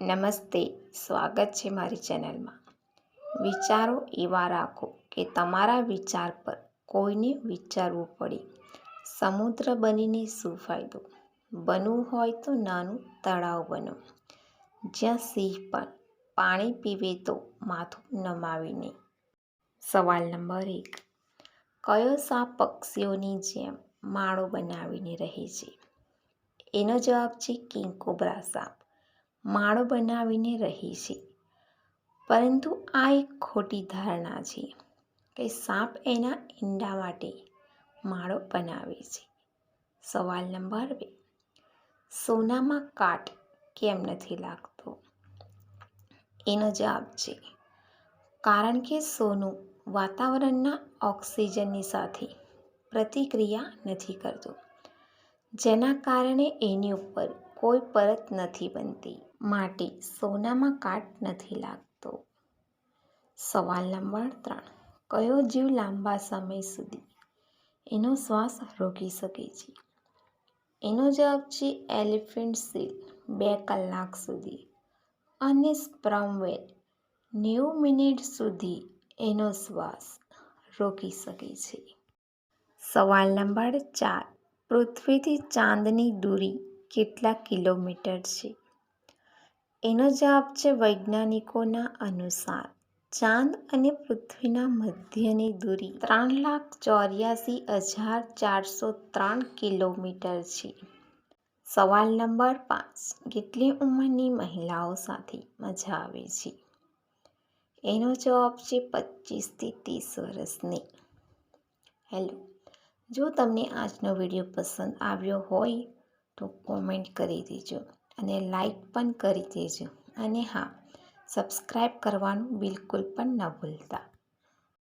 નમસ્તે, સ્વાગત છે મારી ચેનલમાં. વિચારો એવા રાખો કે તમારા વિચાર પર કોઈને વિચારવું પડે. સમુદ્ર બનીને શું ફાયદો? બનવું હોય તો નાનું તળાવ બનો. જ્યાં સિંહ પણ પાણી પીવે તો માથું નમાવીને સવાલ નંબર એક. કયો સાપ પક્ષીઓની જેમ માળો બનાવીને રહે છે? એનો જવાબ છે કિંગ કોબ્રા સાપ. માળો બનાવીને રહી છે. પરંતુ આ એક ખોટી ધારણા છે કે સાપ એના ઈંડા માટે માળો બનાવે છે. સવાલ નંબર બે. સોનામાં કાટ કેમ નથી લાગતો? એનો જવાબ છે. કારણ કે સોનું વાતાવરણના ઓક્સિજનની સાથે પ્રતિક્રિયા નથી કરતું. જેના કારણે એની ઉપર કોઈ પરત નથી બનતી. માટે સોનામાં કાટ નથી લાગતો. સવાલ નંબર ત્રણ. કયો જીવ લાંબા સમય સુધી એનો શ્વાસ રોકી શકે છે? એનો જવાબ છે એલિફન્ટ સીલ બે કલાક સુધી અને સ્પ્રમવેલ નેવું મિનિટ સુધી એનો શ્વાસ રોકી શકે છે. સવાલ નંબર ચાર. પૃથ્વીથી ચાંદની દૂરી કેટલા કિલોમીટર છે? એનો જવાબ છે વૈજ્ઞાનિકોના અનુસાર, ચાંદ અને પૃથ્વીના મધ્યની દૂરી ત્રણ લાખ ચોર્યાસી હજાર ચારસો ત્રણ કિલોમીટર છે. સવાલ નંબર પાંચ, કેટલી ઉંમરની મહિલાઓ સાથે મજા આવે છે? એનો જવાબ છે પચીસથી ત્રીસ વર્ષની. હેલો, જો તમને આજનો વીડિયો પસંદ આવ્યો હોય તો કોમેન્ટ કરી દેજો અને લાઈક પણ કરી દેજો. અને હા સબસ્ક્રાઈબ કરવાનું બિલકુલ પણ ન ભૂલતા.